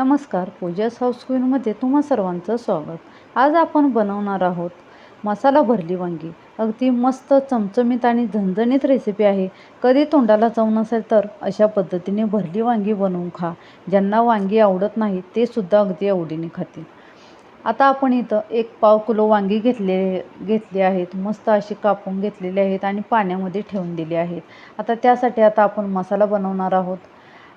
नमस्कार पूजास हाऊस क्वीनमध्ये तुम्हा सर्वांचं स्वागत. आज आपण बनवणार आहोत मसाला भरली वांगी. अगदी मस्त चमचमीत आणि झणझणीत रेसिपी आहे. कधी तोंडाला चव नसेल तर अशा पद्धतीने भरली वांगी बनवून खा. ज्यांना वांगी आवडत नाही ते सुद्धा अगदी आवडीने खातील. आता आपण इथं एक पाव किलो वांगी घेतले घेतली आहेत. मस्त अशी कापून घेतलेली आहेत आणि पाण्यामध्ये ठेवून दिली आहेत. आता त्यासाठी आता आपण मसाला बनवणार आहोत.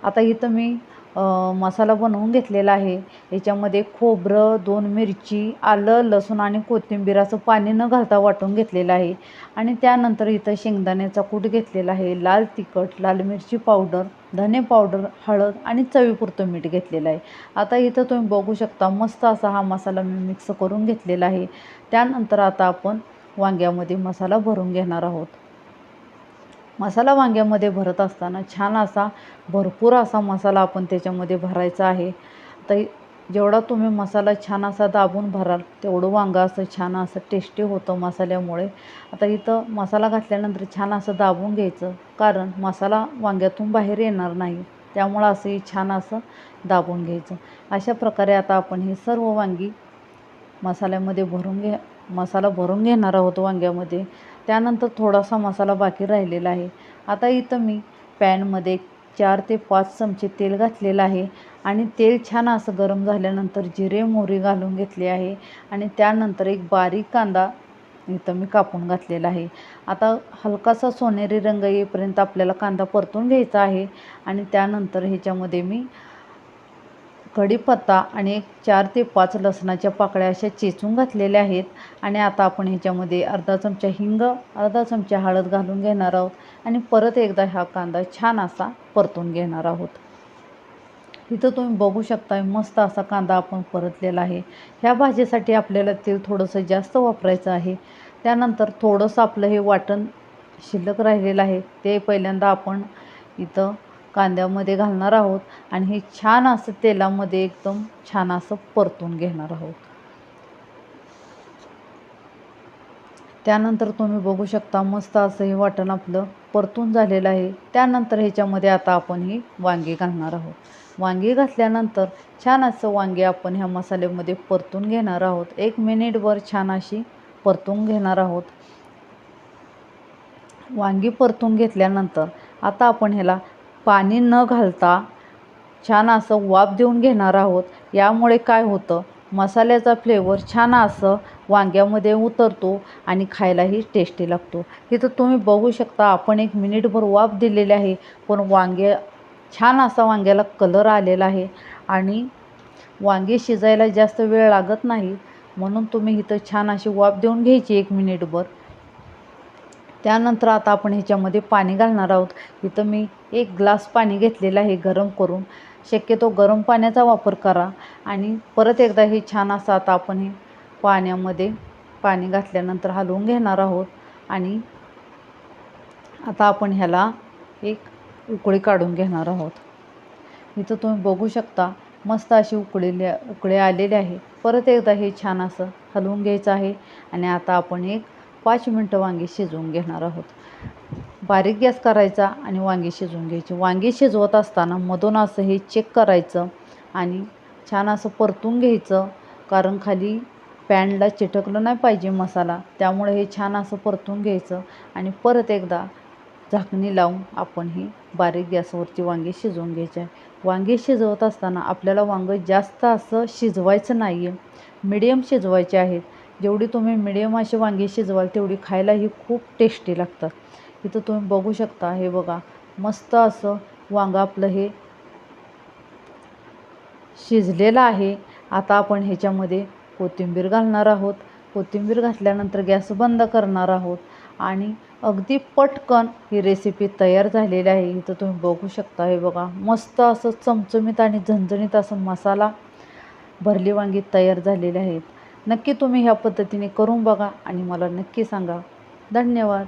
आता इथं मी मसाला बनवून घेतलेला आहे. याच्यामध्ये खोबरं दोन मिरची आलं लसूण आणि कोथिंबीर असं पाणी न घालता वाटून घेतलेलं आहे. आणि त्यानंतर इथं शेंगदाण्याचा कूट घेतलेला आहे. लाल तिखट लाल मिरची पावडर धने पावडर हळद आणि चवीपुरतं मीठ घेतलेलं आहे. आता इथं तुम्ही बघू शकता मस्त असा हा मसाला मी मिक्स करून घेतलेला आहे. त्यानंतर आता आपण वांग्यामध्ये मसाला भरून घेणार आहोत. मसाला वांग्यामध्ये भरत असताना छान असा भरपूर असा मसाला आपण त्याच्यामध्ये भरायचा आहे. तर जेवढा तुम्ही मसाला छान असा दाबून भराल तेवढं वांगं असं छान असं टेस्टी होतं मसाल्यामुळे. आता इथं मसाला घातल्यानंतर छान असं दाबून घ्यायचं कारण मसाला वांग्यातून बाहेर येणार नाही. त्यामुळं असं हे छान असं दाबून घ्यायचं. अशा प्रकारे आता आपण ही सर्व वांगी मसाल्यामध्ये भरून घ्या मसाला भरून घेणार आहोत वांग्यामध्ये. त्यानंतर थोडासा मसाला बाकी राहिलेला आहे. आता इथं मी पॅनमध्ये चार ते पाच चमचे तेल घातलेलं आहे आणि तेल छान असं गरम झाल्यानंतर जिरे मोहरी घालून घेतली आहे आणि त्यानंतर एक बारीक कांदा इथं मी कापून घातलेला आहे. आता हलकासा सोनेरी रंग येईपर्यंत आपल्याला कांदा परतून घ्यायचा आहे आणि त्यानंतर ह्याच्यामध्ये मी कढीपत्ता आणि एक चार ते पाच लसणाच्या पाकळ्या अशा चेचून घातलेल्या आहेत. आणि आता आपण ह्याच्यामध्ये अर्धा चमचा हिंग अर्धा चमचा हळद घालून घेणार आहोत. आणि परत एकदा हा कांदा छान असा परतून घेणार आहोत. इथं तुम्ही बघू शकता मस्त असा कांदा आपण परतलेला आहे. ह्या भाजीसाठी आपल्याला तेल थोडंसं जास्त वापरायचं आहे. त्यानंतर थोडंसं आपलं हे वाटण शिल्लक राहिलेलं आहे. ते पहिल्यांदा आपण इथं कांद्यामध्ये घालणार आहोत आणि हे छान असं तेलामध्ये एकदम छान असं परतून घेणार आहोत. त्यानंतर तुम्ही बघू शकता मस्त असं हे वाटण आपलं परतून झालेलं आहे. त्यानंतर ह्याच्यामध्ये आता आपण ही वांगी घालणार आहोत. वांगी घातल्यानंतर छान असं वांगी आपण ह्या मसाल्यामध्ये परतून घेणार आहोत. एक मिनिटभर छान अशी परतून घेणार आहोत. वांगी परतून घेतल्यानंतर आता आपण ह्याला पाणी न घालता छान असं वाफ देऊन घेणार आहोत. यामुळे काय होतं? मसाल्याचा फ्लेवर छान असं वांग्यामध्ये उतरतो आणि खायलाही टेस्टी लागतो. इथं तुम्ही बघू शकता आपण एक मिनिटभर वाफ दिलेली आहे पण वांगे छान असा वांग्याला कलर आलेला आहे आणि वांगे शिजायला जास्त वेळ लागत नाही. म्हणून तुम्ही इथं छान अशी वाफ देऊन घ्यायची एक मिनिटभर त्यानंतर आता आपण ह्याच्यामध्ये पाणी घालणार आहोत. इथं मी एक ग्लास पाणी घेतलेलं आहे गरम करून. शक्यतो गरम पाण्याचा वापर करा. आणि परत एकदा हे छान असं आता आपण हे पाण्यामध्ये पाणी घातल्यानंतर हलवून घेणार आहोत. आणि आता आपण ह्याला एक उकळी काढून घेणार आहोत. इथं तुम्ही बघू शकता मस्त अशी उकळीले उकळे आलेले आहे. परत एकदा हे छान असं हलवून घ्यायचं आहे. आणि आता आपण एक पाच मिनटं वांगी शिजवून घेणार आहोत. बारीक गॅस करायचा आणि वांगी शिजवून घ्यायची. वांगी शिजवत असताना मधून असं हे चेक करायचं आणि छान असं परतून घ्यायचं कारण खाली पॅनला चिटकलं नाही पाहिजे मसाला त्यामुळे हे छान असं परतून घ्यायचं आणि परत एकदा झाकणी लावून आपण ही बारीक गॅसवरची वांगी शिजवून घ्यायची आहे. वांगी शिजवत असताना आपल्याला वांगं जास्त असं शिजवायचं नाही आहे मिडियम शिजवायचे आहेत. जेवढी तुम्ही मिडियम अशी वांगी शिजवाल तेवढी खायलाही खूप टेस्टी लागतात. इथं तुम्ही बघू शकता हे बघा मस्त असं वांगं आपलं हे शिजलेलं आहे. आता आपण ह्याच्यामध्ये कोथिंबीर घालणार आहोत. कोथिंबीर घातल्यानंतर गॅस बंद करणार आहोत. आणि अगदी पटकन ही रेसिपी तयार झालेली आहे. इथं तुम्ही बघू शकता हे बघा मस्त असं चमचमीत आणि झणझणीत असं मसाला भरली वांगी तयार झालेले आहेत. नक्की तुम्ही ह्या पद्धतीने करून बघा आणि मला नक्की सांगा. धन्यवाद.